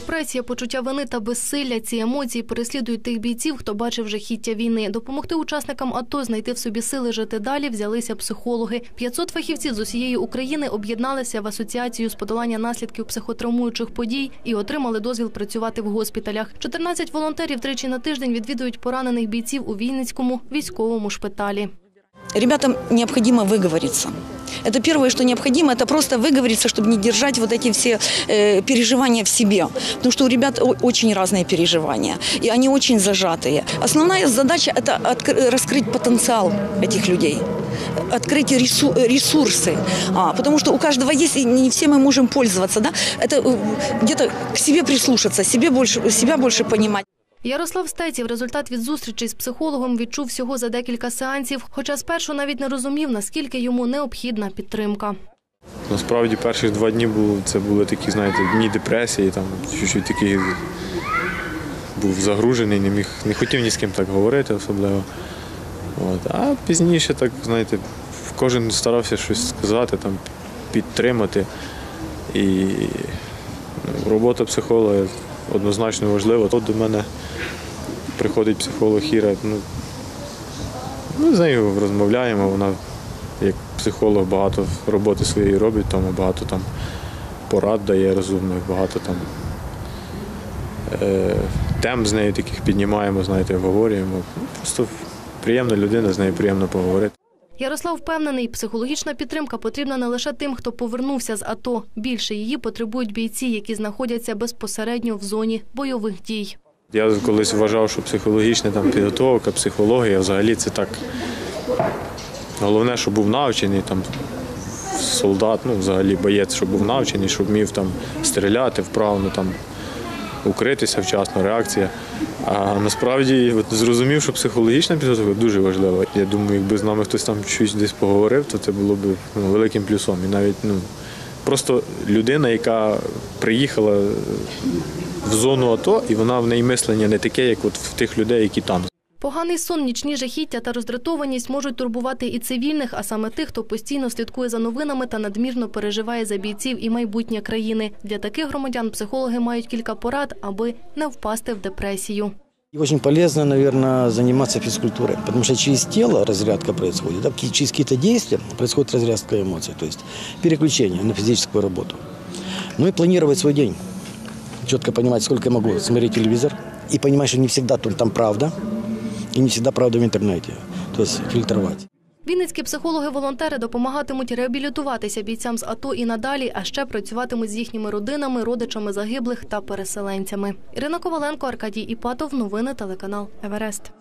фрустрація, почуття вини та безсилля. Ці емоції переслідують тих бійців, хто бачив жахіття війни. Допомогти учасникам АТО знайти в собі сили жити далі взялися психологи. 500 фахівців з усієї України об'єдналися в асоціацію з подолання наслідків психотравмуючих подій і отримали дозвіл працювати в госпіталях. 14 волонтерів тричі на тиждень відвідують поранених бійців у Вінницькому військовому шпиталі. Ребятам необходимо выговориться. Это первое, что необходимо, это просто выговориться, чтобы не держать вот эти все э, переживания в себе. Потому что у ребят очень разные переживания, и они очень зажатые. Основная задача – это раскрыть потенциал этих людей, открыть ресу- ресурсы. А, потому что у каждого есть, и не все мы можем пользоваться. Да? Это э, где-то к себе прислушаться, себе больше, себя больше понимать. Ярослав Стеців результат від зустрічі з психологом відчув всього за декілька сеансів, хоча спершу навіть не розумів, наскільки йому необхідна підтримка. Насправді перші два дні було, це були такі, знаєте, дні депресії, там чуть-чуть такий був загружений, не міг, не хотів ні з ким так говорити особливо. От. А пізніше, так, знаєте, кожен старався щось сказати, там, підтримати. І робота психолога однозначно важлива. Тут до мене приходить психолог Іра. Ну, ми з нею розмовляємо, вона як психолог багато роботи своєї робить, тому багато там порад дає розумних, багато там е, тем з нею таких піднімаємо, знаєте, обговорюємо. Ну, Просто приємна людина, з нею приємно поговорити. Ярослав впевнений, психологічна підтримка потрібна не лише тим, хто повернувся з АТО. Більше її потребують бійці, які знаходяться безпосередньо в зоні бойових дій. Я колись вважав, що психологічна там, підготовка, психологія взагалі це так. Головне, щоб був навчений там, солдат, ну взагалі боєць, щоб був навчений, щоб вмів там стріляти вправно, там, укритися вчасно, реакція. А насправді зрозумів, що психологічна підготовка дуже важлива. Я думаю, якби з нами хтось там щось десь поговорив, то це було б ну, великим плюсом. І навіть ну, просто людина, яка приїхала в зону АТО, і вона в неї мислення не таке, як от в тих людей, які там. Поганий сон, нічні жахіття та роздратованість можуть турбувати і цивільних, а саме тих, хто постійно слідкує за новинами та надмірно переживає за бійців і майбутнє країни. Для таких громадян психологи мають кілька порад, аби не впасти в депресію. Очень полезно, наверное, заниматься физкультурой, потому что через тело разрядка происходит, да, через какие-то действия происходит разрядка эмоций, то на физическую работу. Ну и планировать свой день, четко понимать, сколько я могу смотреть телевизор, и понимать, что не там там правда, и не всегда правда в интернете, то есть. Вінницькі психологи-волонтери допомагатимуть реабілітуватися бійцям з АТО і надалі, а ще працюватимуть з їхніми родинами, родичами загиблих та переселенцями. Ірина Коваленко, Аркадій Іпатов. Новини телеканал Еверест.